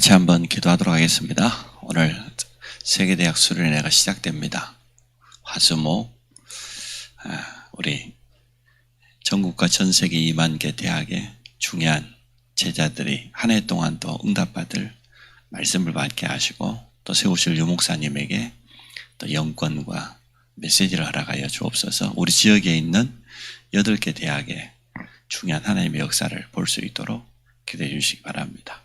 같이 한번 기도하도록 하겠습니다. 오늘 세계대학 수련회가 시작됩니다. 화수목 아, 우리 전국과 전 세계 2만 개 대학의 중요한 제자들이 한 해 동안 또 응답받을 말씀을 받게 하시고 또 세우실 유목사님에게 또 영권과 메시지를 허락하여 주옵소서 우리 지역에 있는 여덟 개 대학의 중요한 하나님의 역사를 볼 수 있도록 기도해 주시기 바랍니다.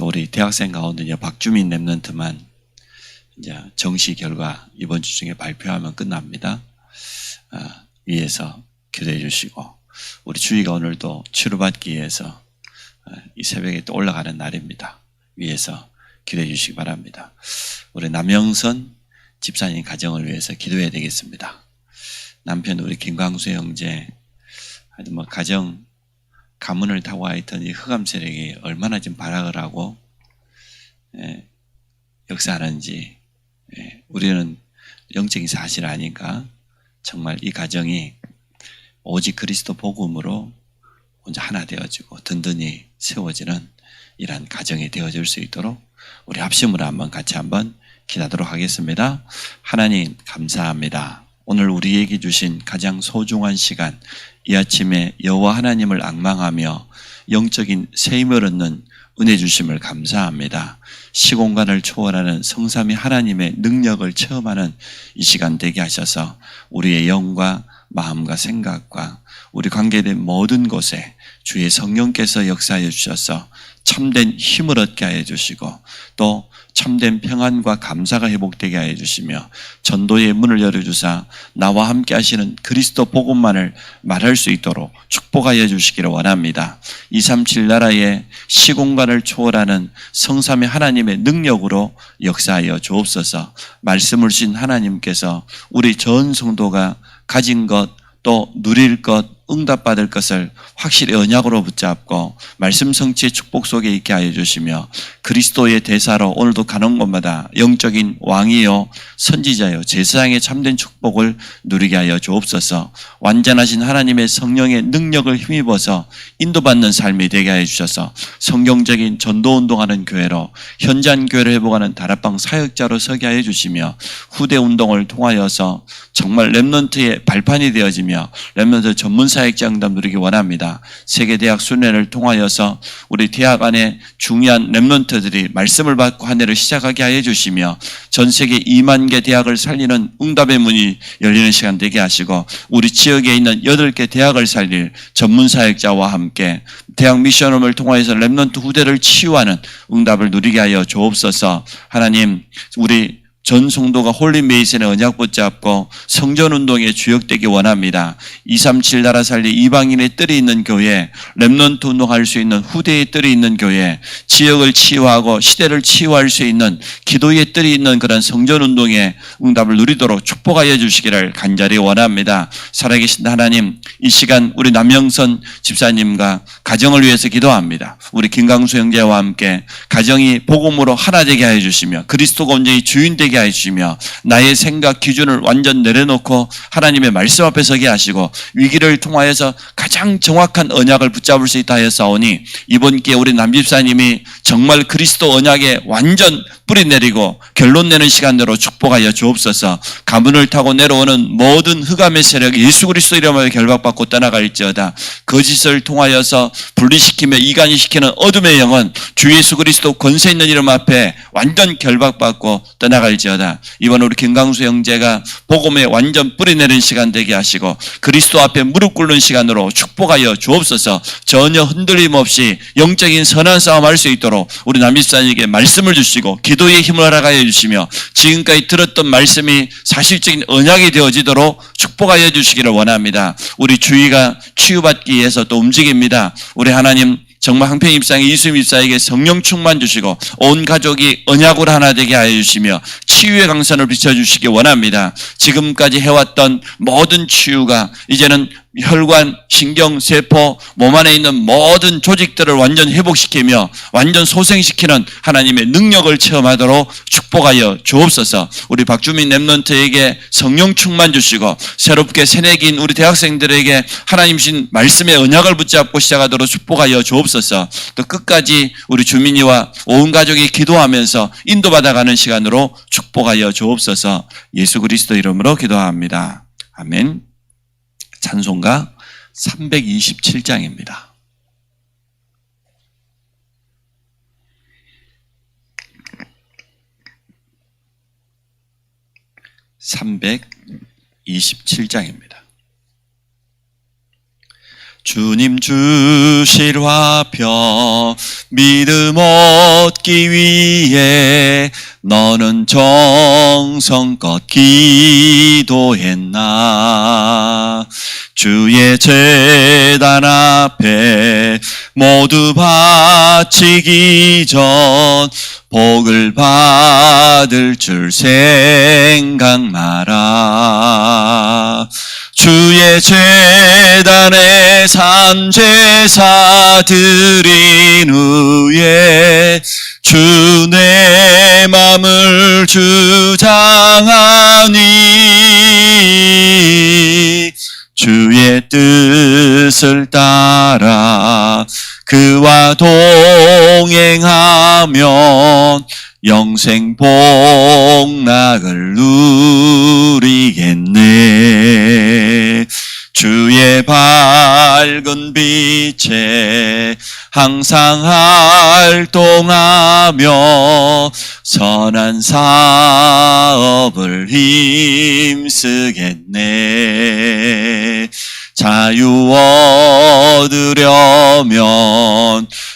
또 우리 대학생 가운데 이제 박주민 랩런트만 이제 정시 결과 이번 주 중에 발표하면 끝납니다. 아, 위에서 기도해 주시고 우리 주위가 오늘도 치료받기 위해서 아, 이 새벽에 또 올라가는 날입니다. 위에서 기도해 주시기 바랍니다. 우리 남영선 집사님 가정을 위해서 기도해야 되겠습니다. 남편 우리 김광수 형제 뭐 가정 가문을 타고 와 있던 이 흑암 세력이 얼마나 지금 발악을 하고 예, 역사하는지 예, 우리는 영적인 사실 아닌가 정말 이 가정이 오직 그리스도 복음으로 혼자 하나 되어지고 든든히 세워지는 이러한 가정이 되어질 수 있도록 우리 합심으로 한번 같이 한번 기도하도록 하겠습니다. 하나님 감사합니다. 오늘 우리에게 주신 가장 소중한 시간 이 아침에 여호와 하나님을 악망하며 영적인 세임을 얻는 은혜 주심을 감사합니다. 시공간을 초월하는 성삼위 하나님의 능력을 체험하는 이 시간 되게 하셔서 우리의 영과 마음과 생각과 우리 관계된 모든 곳에 주의 성령께서 역사해 주셔서 참된 힘을 얻게 하여 주시고 또 참된 평안과 감사가 회복되게 하여 주시며 전도의 문을 열어주사 나와 함께 하시는 그리스도 복음만을 말할 수 있도록 축복하여 주시기를 원합니다. 237 나라의 시공간을 초월하는 성삼의 하나님의 능력으로 역사하여 주옵소서 말씀을 주신 하나님께서 우리 전 성도가 가진 것 또 누릴 것 응답받을 것을 확실히 언약으로 붙잡고 말씀 성취의 축복 속에 있게 하여 주시며 그리스도의 대사로 오늘도 가는 곳마다 영적인 왕이요 선지자요 제사장의 참된 축복을 누리게 하여 주옵소서. 완전하신 하나님의 성령의 능력을 힘입어서 인도받는 삶이 되게 하여 주셔서 성경적인 전도 운동하는 교회로 현장 교회를 회복하는 다락방 사역자로 서게 하여 주시며 후대 운동을 통하여서 정말 랩런트의 발판이 되어지며 랩런트 전문 사 누리기 원합니다. 세계대학 순회를 통하여서 우리 대학 안에 중요한 랩런트들이 말씀을 받고 한 해를 시작하게 하여 주시며 전 세계 2만 개 대학을 살리는 응답의 문이 열리는 시간 되게 하시고 우리 지역에 있는 8개 대학을 살릴 전문 사역자와 함께 대학 미션홈을 통하여서 랩런트 후대를 치유하는 응답을 누리게 하여 주옵소서 하나님 우리 전 성도가 홀리 메이슨의 언약 붙잡고 성전 운동에 주역되기 원합니다. 237 나라 살리 이방인의 뜰이 있는 교회, 렘넌트 운동할 수 있는 후대의 뜰이 있는 교회, 지역을 치유하고 시대를 치유할 수 있는 기도의 뜰이 있는 그런 성전 운동에 응답을 누리도록 축복하여 주시기를 간절히 원합니다. 살아계신 하나님, 이 시간 우리 남영선 집사님과 가정을 위해서 기도합니다. 우리 김강수 형제와 함께 가정이 복음으로 하나 되게 하여 주시며 그리스도가 온전히 주인 되게 하여 주시며 나의 생각 기준을 완전 내려놓고 하나님의 말씀 앞에 서게 하시고 위기를 통하여서 가장 정확한 언약을 붙잡을 수 있다 하였사오니 이번 기회에 우리 남집사님이 정말 그리스도 언약에 완전 뿌리 내리고 결론 내는 시간대로 축복하여 주옵소서. 가문을 타고 내려오는 모든 흑암의 세력이 예수 그리스도 이름으로 결박받고 떠나갈지어다. 거짓을 통하여서 분리시키며 이간이 시키는 어둠의 영은 주 예수 그리스도 권세 있는 이름 앞에 완전 결박받고 떠나갈지어다 이번 우리 김강수 형제가 복음에 완전 뿌리 내리는 시간 되게 하시고 그리스도 앞에 무릎 꿇는 시간으로 축복하여 주옵소서 전혀 흔들림 없이 영적인 선한 싸움 할 수 있도록 우리 남입사님에게 말씀을 주시고 기도의 힘을 허락하여 주시며 지금까지 들었던 말씀이 사실적인 언약이 되어지도록 축복하여 주시기를 원합니다. 우리 주위가 치유받기 위해서 또 움직입니다. 우리 하나님 정말 항평 입상의 이수임 입사에게 성령 충만 주시고 온 가족이 언약으로 하나 되게 하여 주시며 치유의 강선을 비춰주시기 원합니다. 지금까지 해왔던 모든 치유가 이제는 혈관, 신경, 세포, 몸 안에 있는 모든 조직들을 완전 회복시키며 완전 소생시키는 하나님의 능력을 체험하도록 축복하여 주옵소서. 우리 박주민 랩런트에게 성령 충만 주시고 새롭게 새내기인 우리 대학생들에게 하나님 신 말씀의 언약을 붙잡고 시작하도록 축복하여. 주옵소서. 또 끝까지 우리 주민이와 온 가족이 기도하면서 인도받아가는 시간으로 축복하여 주옵소서. 예수 그리스도 이름으로 기도합니다. 아멘. 찬송가 327장입니다. (327장입니다) 주님 주실 화평 믿음 얻기 위해 너는 정성껏 기도했나? 주의 재단 앞에 모두 바치기 전 복을 받을 줄 생각 마라 주의 재단에 산 제사 드린 후에 주 내 맘을 주장하니 주의 뜻을 따라 그와 동행하면 영생 복락을 누리겠네. 밝은 빛에 항상 활동하며 선한 사업을 힘쓰겠네. 자유 얻으려면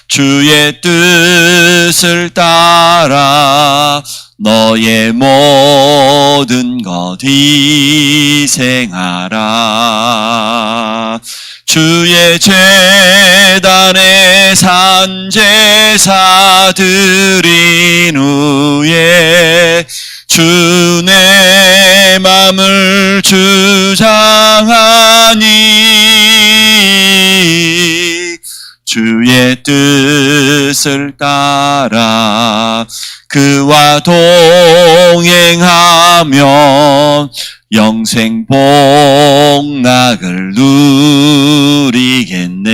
주의 뜻을 따라 너의 모든 것 희생하라. 주의 재단에 산 제사 드린 후에 주내 맘을 주장하니 주의 뜻을 따라 그와 동행하면 영생 복락을 누리겠네.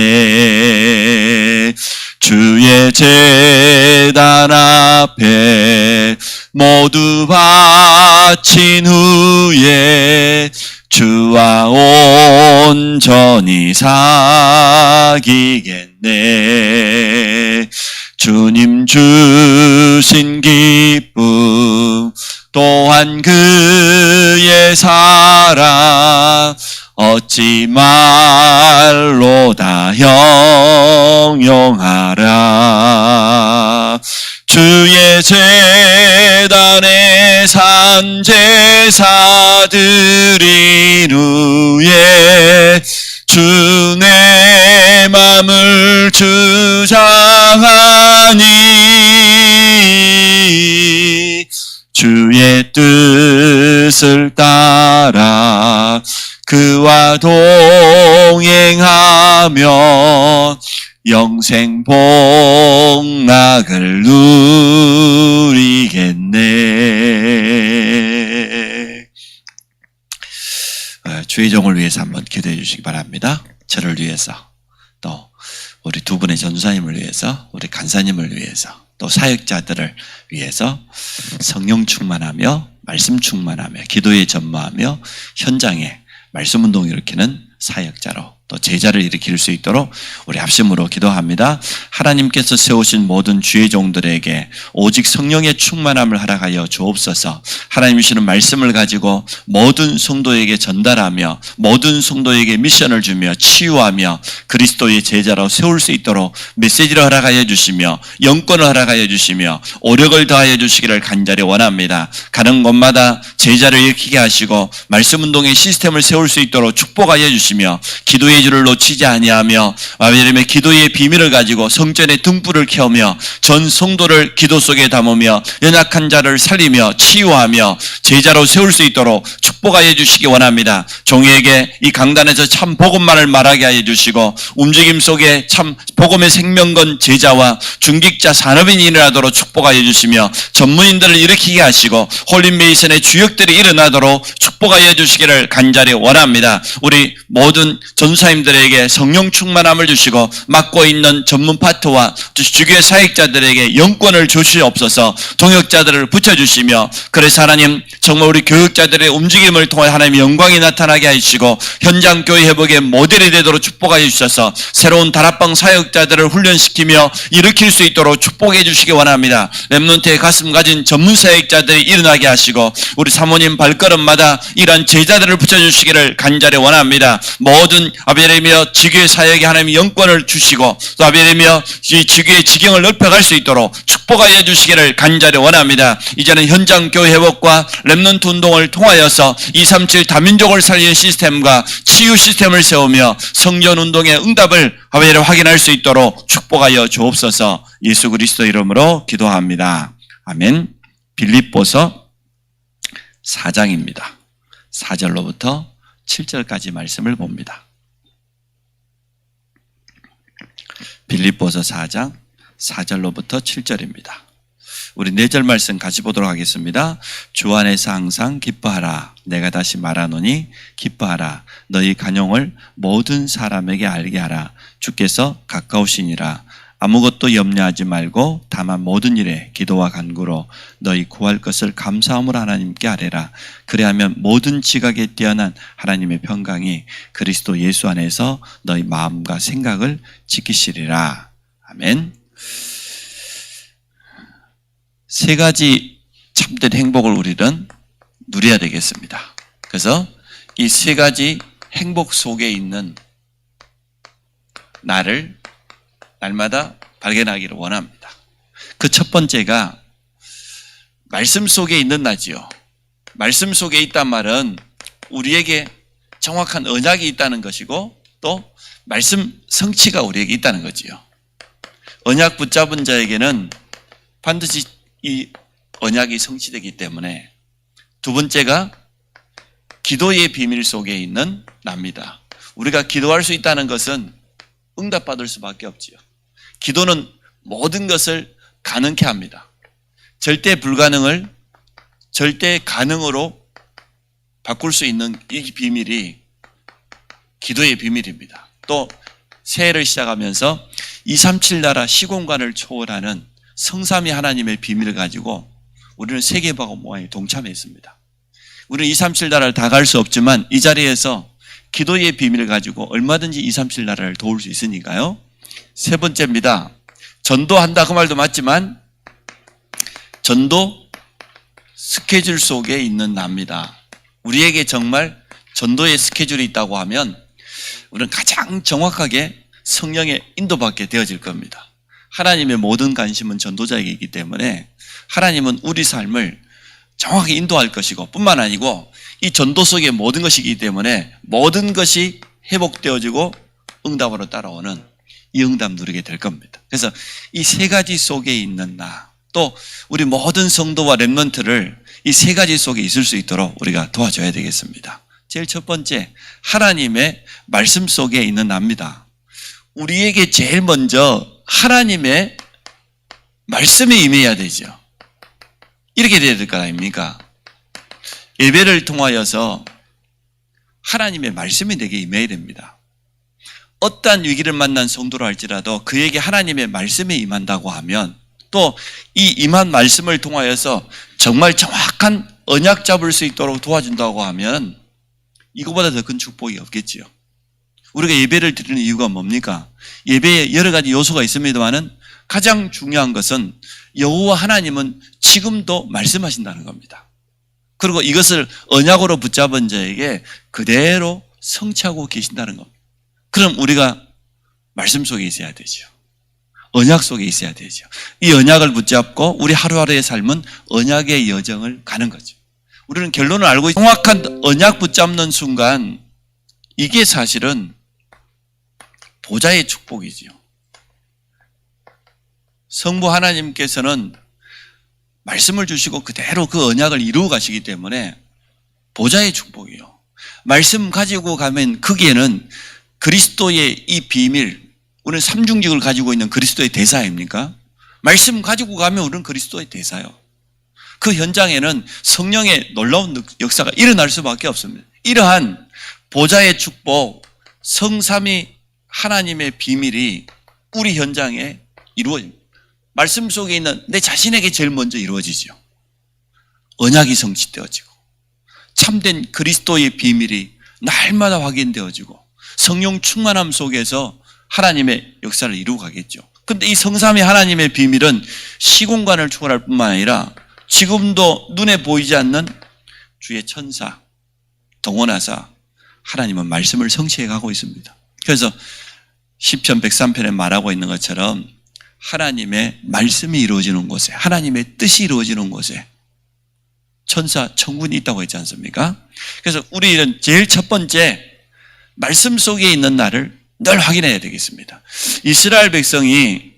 주의 재단 앞에 모두 바친 후에 주와 온전히 사귀겠네. 주님 주신 기쁨 또한 그의 사랑 어찌 말로 다 형용하라. 주의 재단에 산 제사 드린 후에 주 내 맘을 주장하니 주의 뜻을 따라 그와 동행하면 영생 복락을 누리겠네. 어, 주의종을 위해서 한번 기도해 주시기 바랍니다. 저를 위해서 또 우리 두 분의 전사님을 위해서 우리 간사님을 위해서 또 사역자들을 위해서 성령 충만하며 말씀 충만하며 기도에 전무하며 현장에 말씀 운동 일으키는 사역자로 또 제자를 일으킬 수 있도록 우리 합심으로 기도합니다. 하나님께서 세우신 모든 주의 종들에게 오직 성령의 충만함을 허락하여 주옵소서. 하나님이시는 말씀을 가지고 모든 성도에게 전달하며 모든 성도에게 미션을 주며 치유하며 그리스도의 제자로 세울 수 있도록 메시지를 허락하여 주시며 영권을 허락하여 주시며 오력을 더하여 주시기를 간절히 원합니다. 가는 곳마다 제자를 일으키게 하시고 말씀 운동의 시스템을 세울 수 있도록 축복하여 주시며 기도의 줄을 놓치지 아니하며 아버지의 기도의 비밀을 가지고 성전의 등불을 켜며 전 성도를 기도 속에 담으며 연약한 자를 살리며 치유하며 제자로 세울 수 있도록 축복하여 주시기 원합니다. 종에게 이 강단에서 참 복음만을 말하게 하여 주시고 움직임 속에 참 복음의 생명건 제자와 중직자 산업인이 일어나도록 축복하여 주시며 전문인들을 일으키게 하시고 홀린메이슨의 주역들이 일어나도록 축복하여 주시기를 간절히 원합니다. 우리 모든 전사 의 전도사님들에게 성령 충만함을 주시고 맡고 있는 전문 파트와 주교회 사역자들에게 영권을 주시옵소서 동역자들을 붙여주시며 그래서 하나님 정말 우리 교육자들의 움직임을 통해 하나님의 영광이 나타나게 하시고 현장 교회 회복의 모델이 되도록 축복하여 주셔서 새로운 다락방 사역자들을 훈련시키며 일으킬 수 있도록 축복해 주시기 원합니다. 렘넌트의 가슴 가진 전문 사역자들이 일어나게 하시고 우리 사모님 발걸음마다 이런 제자들을 붙여주시기를 간절히 원합니다. 모든 아베레며 지교의 사역에 하나님의 영권을 주시고 또 아베레며 이 지교의 지경을 넓혀갈 수 있도록 축복하여 주시기를 간절히 원합니다. 이제는 현장 교회 회복과 렘넌트 운동을 통하여서 237 다민족을 살리는 시스템과 치유 시스템을 세우며 성전 운동의 응답을 아베레 확인할 수 있도록 축복하여 주옵소서 예수 그리스도 이름으로 기도합니다. 아멘. 빌립보서 4장입니다. 4절로부터 7절까지 말씀을 봅니다. 빌립보서 4장 4절로부터 7절입니다. 우리 4절 말씀 같이 보도록 하겠습니다. 주 안에서 항상 기뻐하라. 내가 다시 말하노니 기뻐하라. 너희 간용을 모든 사람에게 알게 하라. 주께서 가까우시니라. 아무것도 염려하지 말고 다만 모든 일에 기도와 간구로 너희 구할 것을 감사함으로 하나님께 아뢰라. 그래야면 모든 지각에 뛰어난 하나님의 평강이 그리스도 예수 안에서 너희 마음과 생각을 지키시리라. 아멘. 세 가지 참된 행복을 우리는 누려야 되겠습니다. 그래서 이 세 가지 행복 속에 있는 나를 날마다 발견하기를 원합니다. 그 첫 번째가 말씀 속에 있는 나지요. 말씀 속에 있단 말은 우리에게 정확한 언약이 있다는 것이고 또 말씀 성취가 우리에게 있다는 거지요. 언약 붙잡은 자에게는 반드시 이 언약이 성취되기 때문에 두 번째가 기도의 비밀 속에 있는 납니다. 우리가 기도할 수 있다는 것은 응답받을 수밖에 없지요. 기도는 모든 것을 가능케 합니다. 절대 불가능을 절대 가능으로 바꿀 수 있는 이 비밀이 기도의 비밀입니다. 또 새해를 시작하면서 237 나라 시공간을 초월하는 성삼위 하나님의 비밀을 가지고 우리는 세계보고 모양에 동참했습니다. 우리는 237 나라를 다 갈 수 없지만 이 자리에서 기도의 비밀을 가지고 얼마든지 237 나라를 도울 수 있으니까요. 세 번째입니다. 전도한다 그 말도 맞지만 전도 스케줄 속에 있는 납니다. 우리에게 정말 전도의 스케줄이 있다고 하면 우리는 가장 정확하게 성령의 인도받게 되어질 겁니다. 하나님의 모든 관심은 전도자에게 있기 때문에 하나님은 우리 삶을 정확히 인도할 것이고 뿐만 아니고 이 전도 속에 모든 것이기 때문에 모든 것이 회복되어지고 응답으로 따라오는 이 응답 누리게 될 겁니다. 그래서 이 세 가지 속에 있는 나, 또 우리 모든 성도와 랩런트를 이 세 가지 속에 있을 수 있도록 우리가 도와줘야 되겠습니다. 제일 첫 번째, 하나님의 말씀 속에 있는 나입니다. 우리에게 제일 먼저 하나님의 말씀에 임해야 되죠. 이렇게 돼야 될 거 아닙니까? 예배를 통하여서 하나님의 말씀이 내게 임해야 됩니다. 어떠한 위기를 만난 성도로 할지라도 그에게 하나님의 말씀이 임한다고 하면 또 이 임한 말씀을 통하여서 정말 정확한 언약 잡을 수 있도록 도와준다고 하면 이거보다 더 큰 축복이 없겠지요. 우리가 예배를 드리는 이유가 뭡니까? 예배에 여러 가지 요소가 있습니다만은 가장 중요한 것은 여호와 하나님은 지금도 말씀하신다는 겁니다. 그리고 이것을 언약으로 붙잡은 자에게 그대로 성취하고 계신다는 겁니다. 그럼 우리가 말씀 속에 있어야 되죠. 언약 속에 있어야 되죠. 이 언약을 붙잡고 우리 하루하루의 삶은 언약의 여정을 가는 거죠. 우리는 결론을 알고 있- 정확한 언약 붙잡는 순간 이게 사실은 보좌의 축복이지요. 성부 하나님께서는 말씀을 주시고 그대로 그 언약을 이루어 가시기 때문에 보좌의 축복이요. 말씀 가지고 가면 거기에는 그리스도의 이 비밀, 우리는 삼중직을 가지고 있는 그리스도의 대사 아닙니까? 말씀 가지고 가면 우리는 그리스도의 대사요. 그 현장에는 성령의 놀라운 역사가 일어날 수밖에 없습니다. 이러한 보좌의 축복, 성삼이 하나님의 비밀이 우리 현장에 이루어집니다. 말씀 속에 있는 내 자신에게 제일 먼저 이루어지죠. 언약이 성취되어지고 참된 그리스도의 비밀이 날마다 확인되어지고 성령 충만함 속에서 하나님의 역사를 이루어 가겠죠. 근데 이 성삼위 하나님의 비밀은 시공간을 초월할 뿐만 아니라 지금도 눈에 보이지 않는 주의 천사, 동원하사 하나님은 말씀을 성취해 가고 있습니다. 그래서 시편 103편에 말하고 있는 것처럼 하나님의 말씀이 이루어지는 곳에 하나님의 뜻이 이루어지는 곳에 천사 천군이 있다고 했지 않습니까? 그래서 우리는 제일 첫 번째 말씀 속에 있는 나를 늘 확인해야 되겠습니다. 이스라엘 백성이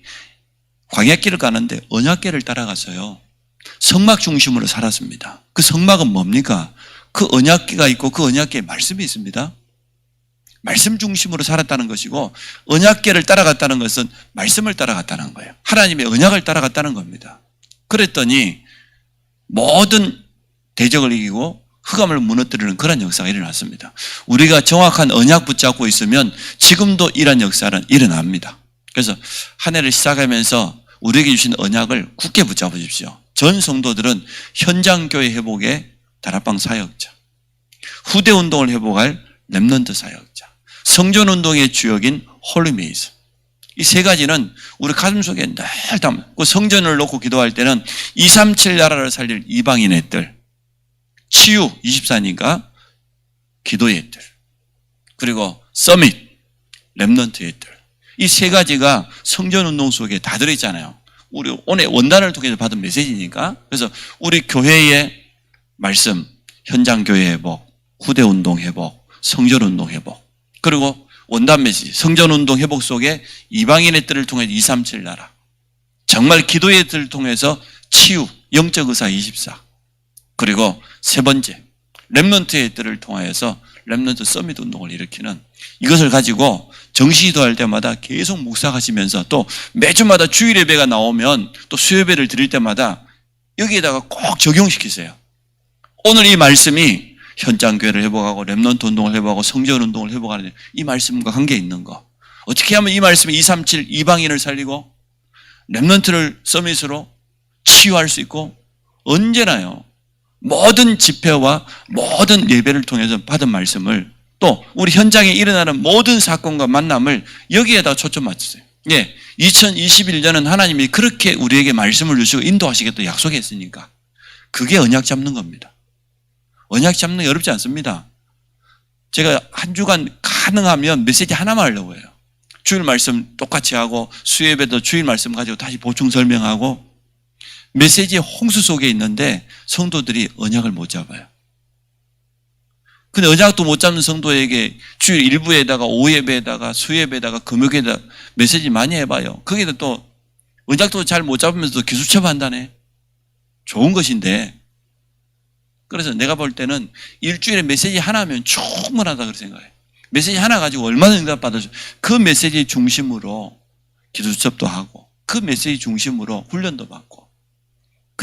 광야길을 가는데 언약궤를 따라가서요. 성막 중심으로 살았습니다. 그 성막은 뭡니까? 그 언약궤가 있고 그 언약궤에 말씀이 있습니다. 말씀 중심으로 살았다는 것이고 언약궤를 따라갔다는 것은 말씀을 따라갔다는 거예요. 하나님의 언약을 따라갔다는 겁니다. 그랬더니 모든 대적을 이기고 흑암을 무너뜨리는 그런 역사가 일어났습니다. 우리가 정확한 언약 붙잡고 있으면 지금도 이런 역사는 일어납니다. 그래서 한 해를 시작하면서 우리에게 주신 언약을 굳게 붙잡으십시오. 전 성도들은 현장 교회 회복의 다락방 사역자, 후대 운동을 회복할 렘넌트 사역자, 성전 운동의 주역인 홀리메이스. 이 세 가지는 우리 가슴 속에 늘. 그 성전을 놓고 기도할 때는 237 나라를 살릴 이방인의 뜰, 치유 24니까 기도의 뜰, 그리고 서밋, 렘넌트의 뜰. 이세 가지가 성전 운동 속에 다 들어있잖아요. 우리 오늘 원단을 통해서 받은 메시지니까. 그래서 우리 교회의 말씀, 현장 교회 회복, 후대 운동 회복, 성전 운동 회복, 그리고 원단 메시지, 성전 운동 회복 속에 이방인의 뜰을 통해 237 나라. 정말 기도의 뜰을 통해서 치유, 영적 의사 24. 그리고 세 번째, 렘넌트의 뜰을 통하여서 렘넌트 서밋 운동을 일으키는 이것을 가지고 정시기도할 때마다 계속 묵상하시면서 또 매주마다 주일 예배가 나오면 또 수요예배를 드릴 때마다 여기에다가 꼭 적용시키세요. 오늘 이 말씀이 현장 교회를 회복하고 렘넌트 운동을 회복하고 성전 운동을 회복하는 이 말씀과 관계 있는 거. 어떻게 하면 이 말씀이 237 이방인을 살리고 렘넌트를 서밋으로 치유할 수 있고 언제나요. 모든 집회와 모든 예배를 통해서 받은 말씀을 또 우리 현장에 일어나는 모든 사건과 만남을 여기에다 초점 맞추세요. 예. 2021년은 하나님이 그렇게 우리에게 말씀을 주시고 인도하시겠다 약속했으니까 그게 언약 잡는 겁니다. 언약 잡는 게 어렵지 않습니다. 제가 한 주간 가능하면 메시지 하나만 하려고 해요. 주일 말씀 똑같이 하고 수예배도 주일 말씀 가지고 다시 보충 설명하고 메시지의 홍수 속에 있는데 성도들이 언약을 못 잡아요. 근데 언약도 못 잡는 성도에게 주일 일부에다가 오예배에다가 수예배에다가 금요일에다가 메시지 많이 해봐요. 거기다 또 언약도 잘 못 잡으면서 기술처분 한다네. 좋은 것인데. 그래서 내가 볼 때는 일주일에 메시지 하나면 충분하다 그렇게 생각해요. 메시지 하나 가지고 얼마나 응답받아줘. 그 메시지 중심으로 기도 수업도 하고 그 메시지 중심으로 훈련도 받고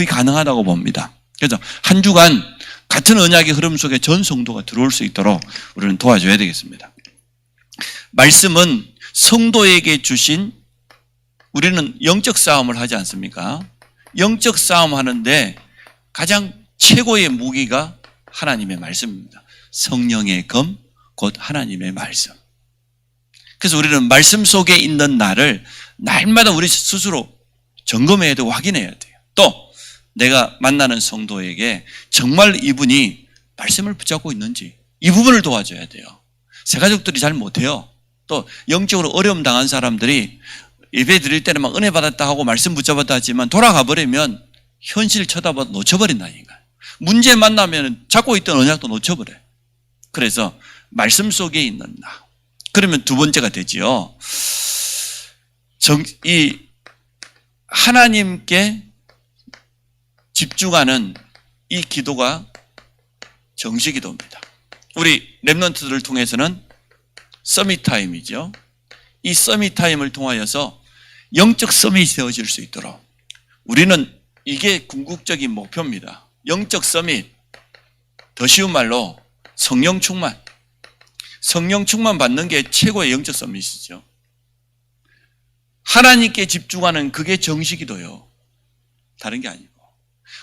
그게 가능하다고 봅니다. 그래서 한 주간 같은 언약의 흐름 속에 전 성도가 들어올 수 있도록 우리는 도와줘야 되겠습니다. 말씀은 성도에게 주신 우리는 영적 싸움을 하지 않습니까? 영적 싸움 하는데 가장 최고의 무기가 하나님의 말씀입니다. 성령의 검, 곧 하나님의 말씀. 그래서 우리는 말씀 속에 있는 나를 날마다 우리 스스로 점검해야 되고 확인해야 돼요. 또 내가 만나는 성도에게 정말 이분이 말씀을 붙잡고 있는지 이 부분을 도와줘야 돼요. 새 가족들이 잘 못해요. 또 영적으로 어려움 당한 사람들이 예배 드릴 때는 막 은혜 받았다 하고 말씀 붙잡았다 하지만 돌아가 버리면 현실 쳐다봐 놓쳐버린다니까. 문제 만나면 잡고 있던 언약도 놓쳐버려요. 그래서 말씀 속에 있는 나. 그러면 두 번째가 되지요. 정, 이 하나님께 집중하는 이 기도가 정시 기도입니다. 우리 랩런트들을 통해서는 서밋 타임이죠. 이 서밋 타임을 통하여서 영적 서밋이 되어질 수 있도록 우리는 이게 궁극적인 목표입니다. 영적 서밋. 더 쉬운 말로 성령 충만. 성령 충만 받는 게 최고의 영적 서밋이죠. 하나님께 집중하는 그게 정식이도요. 다른 게 아니고.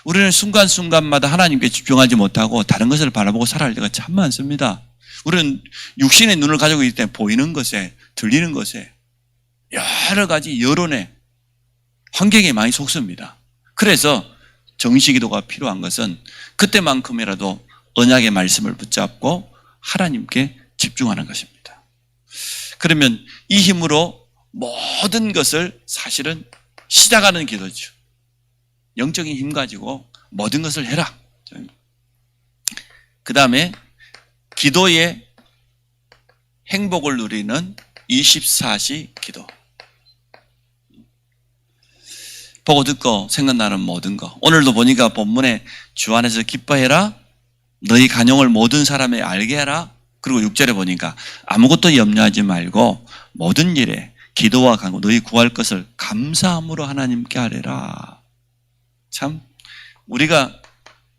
우리는 순간순간마다 하나님께 집중하지 못하고 다른 것을 바라보고 살아갈 때가 참 많습니다. 우리는 육신의 눈을 가지고 있기 때문에 보이는 것에, 들리는 것에, 여러 가지 여론에, 환경에 많이 속습니다. 그래서 정식기도가 필요한 것은 그때만큼이라도 언약의 말씀을 붙잡고 하나님께 집중하는 것입니다. 그러면 이 힘으로 모든 것을 사실은 시작하는 기도죠. 영적인 힘 가지고 모든 것을 해라. 그 다음에 기도의 행복을 누리는 24시 기도. 보고 듣고 생각나는 모든 거. 오늘도 보니까 본문에 주 안에서 기뻐해라. 너희 간용을 모든 사람에 알게 하라. 그리고 6절에 보니까 아무것도 염려하지 말고 모든 일에 기도와 간구 너희 구할 것을 감사함으로 하나님께 하래라. 참 우리가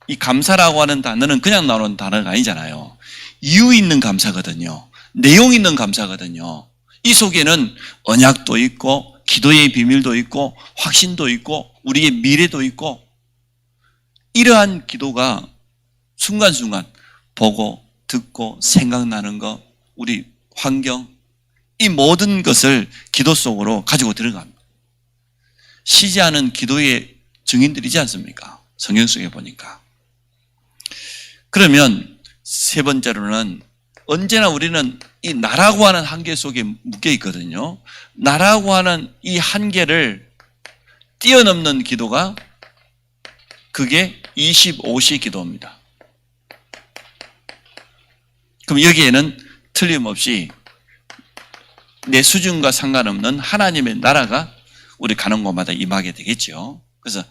이 감사라고 하는 단어는 그냥 나오는 단어가 아니잖아요. 이유 있는 감사거든요. 내용 있는 감사거든요. 이 속에는 언약도 있고 기도의 비밀도 있고 확신도 있고 우리의 미래도 있고 이러한 기도가 순간순간 보고 듣고 생각나는 것 우리 환경 이 모든 것을 기도 속으로 가지고 들어갑니다. 쉬지 않은 기도의 증인들이지 않습니까? 성경 속에 보니까. 그러면 세 번째로는 언제나 우리는 이 나라고 하는 한계 속에 묶여 있거든요. 나라고 하는 이 한계를 뛰어넘는 기도가 그게 25시 기도입니다. 그럼 여기에는 틀림없이 내 수준과 상관없는 하나님의 나라가 우리 가는 곳마다 임하게 되겠죠. 그래서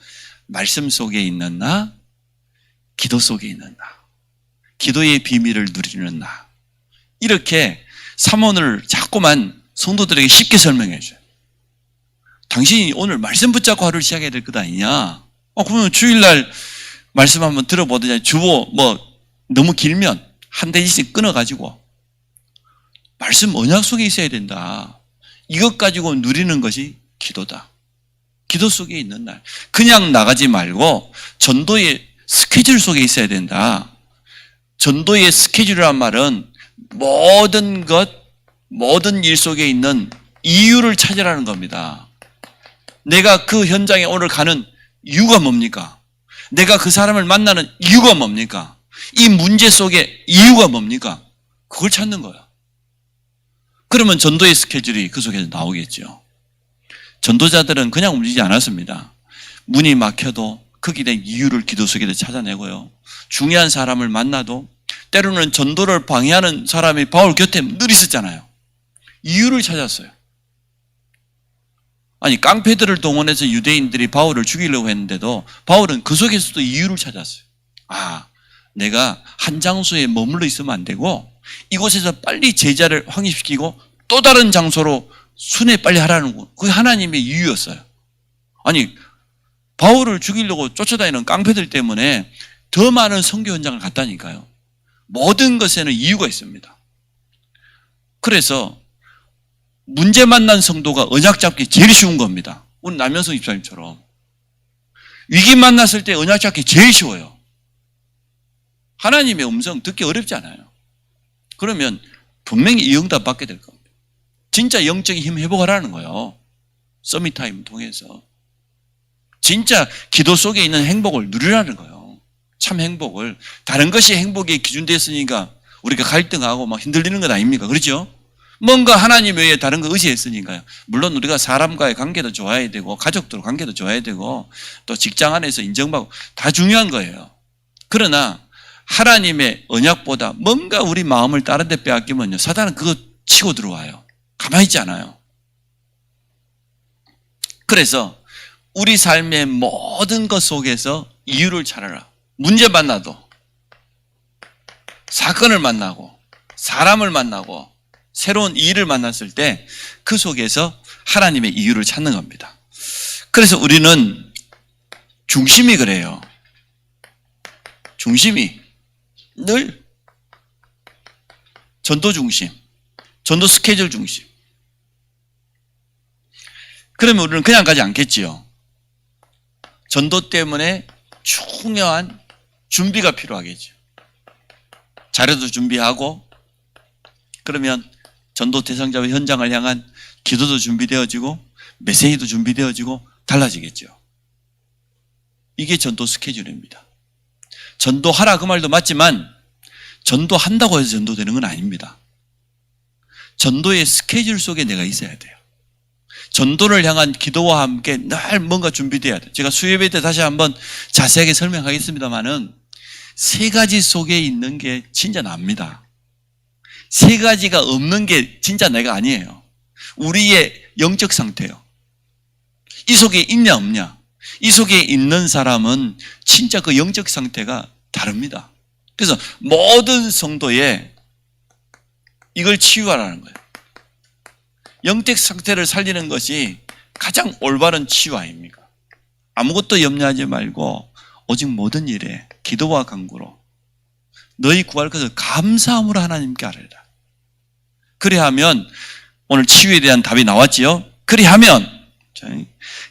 말씀 속에 있는 나, 기도 속에 있는 나, 기도의 비밀을 누리는 나. 이렇게 삼원을 자꾸만 성도들에게 쉽게 설명해 줘요. 당신이 오늘 말씀 붙잡고 하루를 시작해야 될 것 아니냐? 어, 그러면 주일날 말씀 한번 들어보더니 주보 뭐 너무 길면 한 대씩 끊어가지고 말씀 언약 속에 있어야 된다. 이것 가지고 누리는 것이 기도다. 기도 속에 있는 날. 그냥 나가지 말고 전도의 스케줄 속에 있어야 된다. 전도의 스케줄이란 말은 모든 것, 모든 일 속에 있는 이유를 찾으라는 겁니다. 내가 그 현장에 오늘 가는 이유가 뭡니까? 내가 그 사람을 만나는 이유가 뭡니까? 이 문제 속에 이유가 뭡니까? 그걸 찾는 거야. 그러면 전도의 스케줄이 그 속에서 나오겠죠. 전도자들은 그냥 움직이지 않았습니다. 문이 막혀도 거기에 대한 이유를 기도 속에서 찾아내고요. 중요한 사람을 만나도 때로는 전도를 방해하는 사람이 바울 곁에 늘 있었잖아요. 이유를 찾았어요. 아니 깡패들을 동원해서 유대인들이 바울을 죽이려고 했는데도 바울은 그 속에서도 이유를 찾았어요. 아, 내가 한 장소에 머물러 있으면 안 되고 이곳에서 빨리 제자를 확립시키고 또 다른 장소로 순회 빨리 하라는 거. 그게 하나님의 이유였어요. 아니 바울을 죽이려고 쫓아다니는 깡패들 때문에 더 많은 선교 현장을 갔다니까요. 모든 것에는 이유가 있습니다. 그래서 문제 만난 성도가 언약 잡기 제일 쉬운 겁니다. 오늘 남현성 입사님처럼 위기 만났을 때 언약 잡기 제일 쉬워요. 하나님의 음성 듣기 어렵지 않아요. 그러면 분명히 이 응답 받게 될 겁니다. 진짜 영적인 힘 회복하라는 거예요. 서밋타임 통해서. 진짜 기도 속에 있는 행복을 누리라는 거예요. 참 행복을. 다른 것이 행복의 기준 됐으니까 우리가 갈등하고 막 흔들리는 것 아닙니까? 그렇죠? 뭔가 하나님 외에 다른 거 의지했으니까요. 물론 우리가 사람과의 관계도 좋아야 되고, 가족들 관계도 좋아야 되고, 또 직장 안에서 인정받고, 다 중요한 거예요. 그러나, 하나님의 언약보다 뭔가 우리 마음을 다른 데 빼앗기면요. 사단은 그거 치고 들어와요. 가만히 있지 않아요. 그래서 우리 삶의 모든 것 속에서 이유를 찾아라. 문제 만나도, 사건을 만나고, 사람을 만나고, 새로운 일을 만났을 때 그 속에서 하나님의 이유를 찾는 겁니다. 그래서 우리는 중심이 그래요. 중심이 늘 전도 중심, 전도 스케줄 중심. 그러면 우리는 그냥 가지 않겠지요. 전도 때문에 중요한 준비가 필요하겠죠. 자료도 준비하고 그러면 전도 대상자와 현장을 향한 기도도 준비되어지고 메시지도 준비되어지고 달라지겠죠. 이게 전도 스케줄입니다. 전도하라 그 말도 맞지만 전도한다고 해서 전도되는 건 아닙니다. 전도의 스케줄 속에 내가 있어야 돼요. 전도를 향한 기도와 함께 늘 뭔가 준비돼야 돼요. 제가 수요예배 때 다시 한번 자세하게 설명하겠습니다만은 세 가지 속에 있는 게 진짜 납니다. 세 가지가 없는 게 진짜 내가 아니에요. 우리의 영적 상태요. 이 속에 있냐 없냐. 이 속에 있는 사람은 진짜 그 영적 상태가 다릅니다. 그래서 모든 성도에 이걸 치유하라는 거예요. 영적 상태를 살리는 것이 가장 올바른 치유 아닙니까? 아무것도 염려하지 말고 오직 모든 일에 기도와 간구로 너희 구할 것을 감사함으로 하나님께 아뢰라. 그래하면 오늘 치유에 대한 답이 나왔지요. 그리하면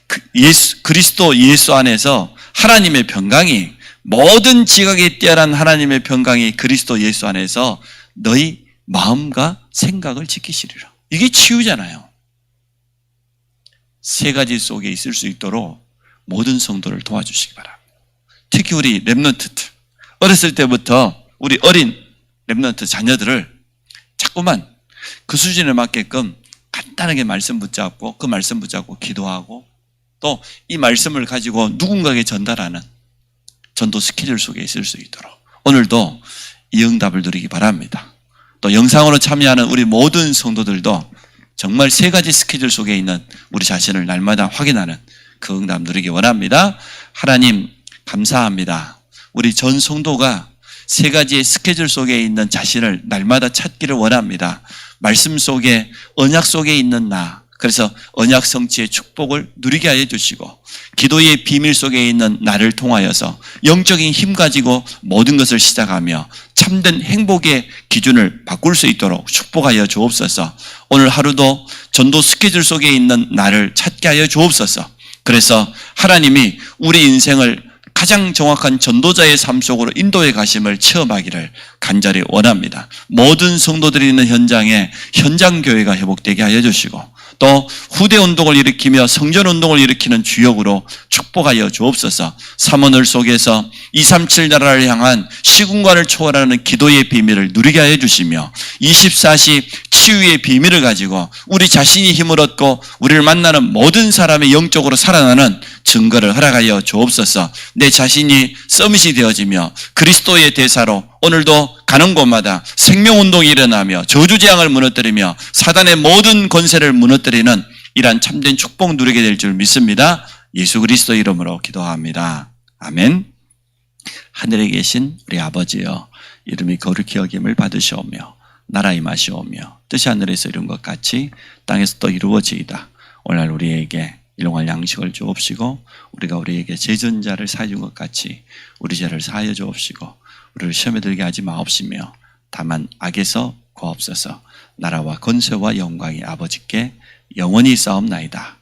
그 예수, 그리스도 예수 안에서 하나님의 평강이 모든 지각에 뛰어난 하나님의 평강이 그리스도 예수 안에서 너희 마음과 생각을 지키시리라. 이게 치유잖아요. 세 가지 속에 있을 수 있도록 모든 성도를 도와주시기 바랍니다. 특히 우리 랩런트들 어렸을 때부터 우리 어린 랩런트 자녀들을 자꾸만 그 수준에 맞게끔 간단하게 말씀 붙잡고 그 말씀 붙잡고 기도하고 또 이 말씀을 가지고 누군가에게 전달하는 전도 스케줄 속에 있을 수 있도록 오늘도 이 응답을 누리기 바랍니다. 또 영상으로 참여하는 우리 모든 성도들도 정말 세 가지 스케줄 속에 있는 우리 자신을 날마다 확인하는 그 응답 누리기 원합니다. 하나님 감사합니다. 우리 전 성도가 세 가지의 스케줄 속에 있는 자신을 날마다 찾기를 원합니다. 말씀 속에 언약 속에 있는 나 그래서 언약 성취의 축복을 누리게 하여 주시고 기도의 비밀 속에 있는 나를 통하여서 영적인 힘 가지고 모든 것을 시작하며 참된 행복의 기준을 바꿀 수 있도록 축복하여 주옵소서. 오늘 하루도 전도 스케줄 속에 있는 나를 찾게 하여 주옵소서. 그래서 하나님이 우리 인생을 가장 정확한 전도자의 삶 속으로 인도해 가심을 체험하기를 간절히 원합니다. 모든 성도들이 있는 현장에 현장 교회가 회복되게 하여 주시고 또 후대 운동을 일으키며 성전 운동을 일으키는 주역으로 축복하여 주옵소서. 삼원을 속에서 237 나라를 향한 시군관을 초월하는 기도의 비밀을 누리게 하여 주시며 24시 치유의 비밀을 가지고 우리 자신이 힘을 얻고 우리를 만나는 모든 사람의 영적으로 살아나는 증거를 허락하여 주옵소서. 내 자신이 서밋이 되어지며 그리스도의 대사로 오늘도 가는 곳마다 생명운동이 일어나며 저주재앙을 무너뜨리며 사단의 모든 권세를 무너뜨리는 이러한 참된 축복 누리게 될 줄 믿습니다. 예수 그리스도 이름으로 기도합니다. 아멘. 하늘에 계신 우리 아버지여 이름이 거룩히 여김을 받으시오며 나라 임하시오며 뜻이 하늘에서 이룬 것 같이 땅에서 또 이루어지이다. 오늘 우리에게 일용할 양식을 주옵시고 우리가 우리에게 제전자를 사해 준 것 같이 우리 죄를 사하여 주옵시고 우리를 시험에 들게 하지 마옵시며 다만 악에서 구하옵소서 나라와 건세와 영광이 아버지께 영원히 싸움나이다.